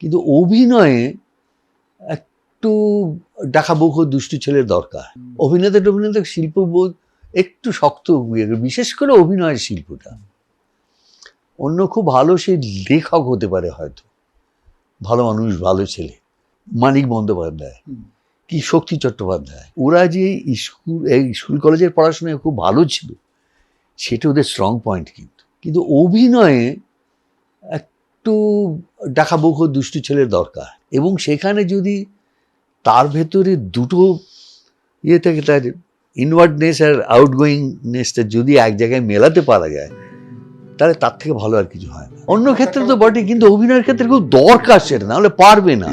কিন্তু অভিনয়ে একটু ডাকাবুক দুষ্টু ছেলের দরকার। অভিনেতা অভিনেতা শিল্পবোধ একটু শক্ত বিশেষ করে অভিনয়ের শিল্পটা। অন্য খুব ভালো সেই লেখক হতে পারে হয়তো। ভালো মানুষ ভালো ছেলে। মানিক বন্দ্যোপাধ্যায়। কি শক্তি চট্টোপাধ্যায়। ওরা যে স্কুল এই স্কুল কলেজের পড়াশোনায় খুব ভালো ছিল সেটা ওদের স্ট্রং পয়েন্ট কিন্তু। কিন্তু অভিনয়ে একটু ডাকাবুক দুষ্টু ছেলের দরকার। এবং সেখানে যদি তার ভেতরে দুটো ইয়ে থেকে, তার ইনওয়ার্ডনেস আর আউটগোয়িংনেসটা যদি এক জায়গায় মেলাতে পারা যায়, তাহলে তার থেকে ভালো আর কিছু হয় না। অন্য ক্ষেত্রে তো বটে, কিন্তু অভিনয়ের ক্ষেত্রে খুব দরকার সেটা, নাহলে পারবে না।